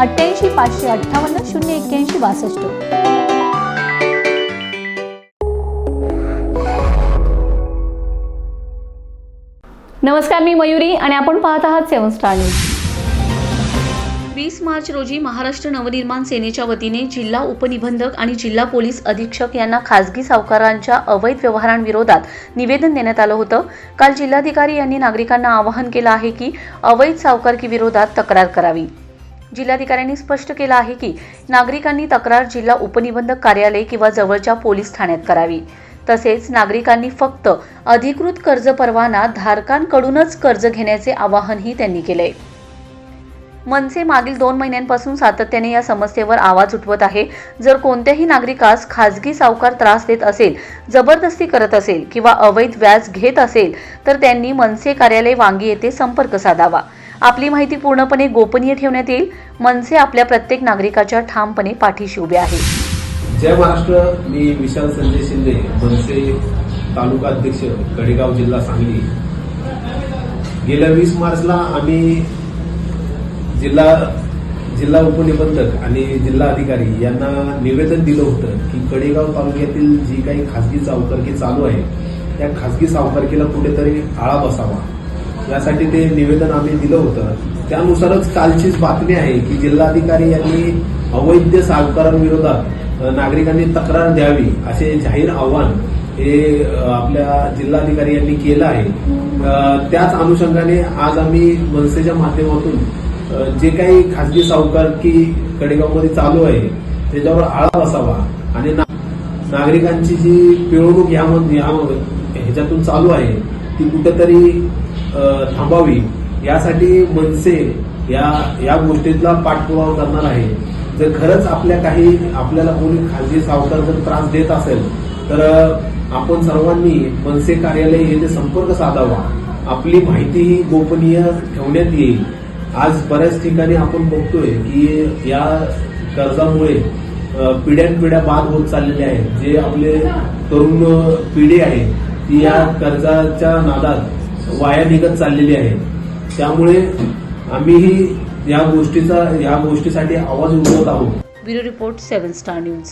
अठ्ठ्याऐंशी पाचशे अठ्ठावन्न शून्य एक्क्याऐंशी बासष्ट. नमस्कार मी मयुरी आणि आपण पाहत आहात सेवन स्टार न्यूज. वीस मार्च रोजी महाराष्ट्र नवनिर्माण सेनेच्या वतीने जिल्हा उपनिबंधक आणि जिल्हा पोलीस अधीक्षक यांना खासगी सावकारांच्या अवैध व्यवहारांविरोधात निवेदन देण्यात आलं होतं. काल जिल्हाधिकारी यांनी नागरिकांना आवाहन केलं आहे की अवैध सावकारकी विरोधात तक्रार करावी. जिल्हाधिकाऱ्यांनी स्पष्ट केलं आहे की नागरिकांनी तक्रार जिल्हा उपनिबंधक कार्यालय किंवा जवळच्या पोलीस ठाण्यात करावी. तसेच नागरिकांनी फक्त अधिकृत कर्ज परवाना धारकांकडूनच कर्ज घेण्याचे आवाहनही त्यांनी केले. मनसे मागील दोन महिन्यांपासून सातत्याने या समस्येवर आवाज उठवत आहे. जर कोणत्याही नागरिकास खाजगी सावकार त्रास देत असेल जबरदस्ती करत असेल किंवा अवैध व्याज घेत असेल तर त्यांनी मनसे कार्यालय वांगी येथे संपर्क साधावा. आपली माहिती पूर्णपणे गोपनीय ठेवण्यात येईल. मनसे आपल्या प्रत्येक नागरिकाच्या ठामपणे पाठीशी उभे आहे. जय महाराष्ट्र मी विशाल संजय शिंदे मनसे तालुका अध्यक्ष कडेगाव जिल्हा सांगली. गेल्या वीस मार्चला आम्ही जिल्हा जिल्हा उपनिबंधक आणि जिल्हा अधिकारी यांना निवेदन दिलं होतं की कडेगाव तालुक्यातील जी काही खासगी सावकारकी चालू आहे त्या खासगी सावकारकीला कुठेतरी आळा बसावा. यासाठी ते निवेदन आम्ही दिलं होतं. त्यानुसारच कालचीच बातमी आहे की जिल्हाधिकारी यांनी अवैध सावकारांविरोधात नागरिकांनी तक्रार द्यावी असे जाहीर आव्हान हे आपल्या जिल्हाधिकारी यांनी केलं आहे. त्याच अनुषंगाने आज आम्ही मनसेच्या माध्यमातून जे काही खासगी सावकारकी कडेगावमध्ये चालू आहे त्याच्यावर आळा बसावा आणि ना- नागरिकांची जी पिळवणूक यामध्ये या ह्याच्यातून चालू आहे ती कुठेतरी थांबावी. यासाठी मनसे या या गोष्टीतला पाठपुरावा करणार आहे. जर खरंच आपल्या काही आपल्याला कोणी खाजगी सावकार जर त्रास देत असेल तर आपण सर्वांनी मनसे कार्यालय येथे संपर्क साधावा आपली माहिती ही गोपनीय ठेवण्यात येईल. आज बऱ्याच ठिकाणी आपण बघतोय की या कर्जामुळे पिढ्यानपिढ्या बाद होत चाललेले आहेत. जे आपले तरुण पिढी आहे ती या कर्जाच्या नादात वाया निघत चाललेली आहे. त्यामुळे आम्हीही या गोष्टीचा या गोष्टीसाठी आवाज उठवत आहोत. Bureau report seven star news.